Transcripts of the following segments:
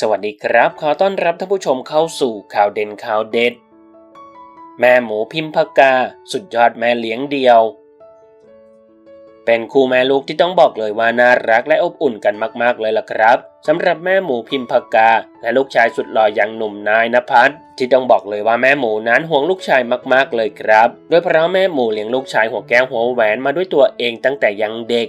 สวัสดีครับ ขอต้อนรับท่านผู้ชมเข้าสู่ข่าวเด่นข่าวเด็ด แม่หมูพิมพกา สุดยอดแม่เลี้ยงเดียว เป็นคู่แม่ลูกที่ต้องบอกเลยว่าน่ารักและอบอุ่นกันมาก ๆ เลยล่ะครับสำหรับแม่หมูพิมพกา และลูกชายสุดหล่ออย่างหนุ่มนายนภัสที่ต้องบอกเลยว่าแม่หมูนั้นห่วงลูกชายมาก ๆ เลยครับ โดยเพราะแม่หมูเลี้ยงลูกชายหัวแก้วหัวแหวนมาด้วยตัวเองตั้งแต่ยังเด็ก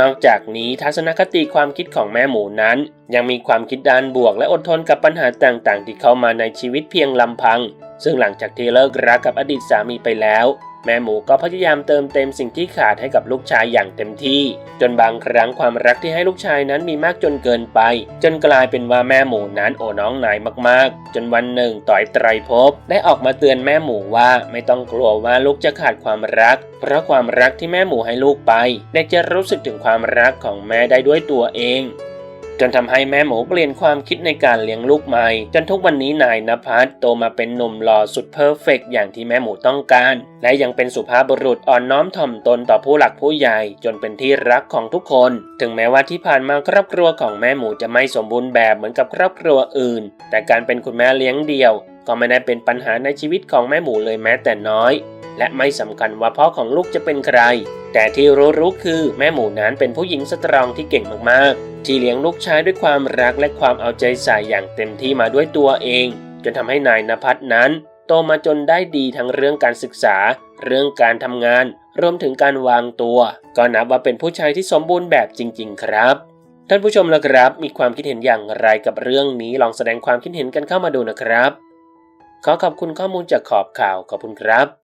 นอกจากนี้ทัศนคติความคิดของแม่หมูนั้น ยังมีความคิดด้านบวกและอดทนกับปัญหาต่างๆ ที่เข้ามาในชีวิตเพียงลำพัง ซึ่งหลังจากที่เลิกรักกับอดีตสามีไปแล้ว แม่หมูก็พยายามเติมเต็มสิ่งที่ขาดให้กับลูกชายอย่างเต็มที่ จนบางครั้งความรักที่ให้ลูกชายนั้นมีมากจนเกินไป จนกลายเป็นว่าแม่หมูนั้นโอน้องนายมากๆ จนวันหนึ่งต่อยไตรภพได้ออกมาเตือนแม่หมูว่าไม่ต้องกลัวว่าลูกจะขาดความรัก เพราะความรักที่แม่หมูให้ลูกไป เด็กจะรู้สึกถึงความรักของแม่ได้ด้วยตัวเอง จนทำให้แม่หมูเปลี่ยนความคิดในการเลี้ยงลูกใหม่ จนทุกวันนี้นายนภัสโตมาเป็นหนุ่มหล่อสุดเพอร์เฟกต์อย่างที่แม่หมูต้องการ และยังเป็นสุภาพบุรุษอ่อนน้อมถ่อมตนต่อผู้หลักผู้ใหญ่ จนเป็นที่รักของทุกคน ถึงแม้ว่าที่ผ่านมาครอบครัวของแม่หมูจะไม่สมบูรณ์แบบเหมือนกับครอบครัวอื่น แต่การเป็นคุณแม่เลี้ยงเดี่ยว ก็ไม่ได้เป็นปัญหาในชีวิตของแม่หมูเลยแม้แต่น้อย และไม่สำคัญว่าพ่อของลูกจะเป็นใคร แต่ที่รู้ๆคือแม่หมูนั้นเป็นผู้หญิงสตรองที่เก่งมากๆ ที่เลี้ยงลูกชายด้วยความรักและความเอาใจใส่อย่างเต็มที่มาด้วยตัวเอง จนทำให้นายนภัสนั้น โตมาจนได้ดีทั้งเรื่องการศึกษา เรื่องการทำงาน รวมถึงการวางตัว ก็นับว่าเป็นผู้ชายที่สมบูรณ์แบบจริง ๆ ครับท่านผู้ชมละครับ มีความคิดเห็นอย่างไรกับเรื่องนี้ลองแสดงความคิดเห็นกันเข้ามาดูนะครับ ขอขอบคุณข้อมูลจากขอบข่าวขอบคุณครับ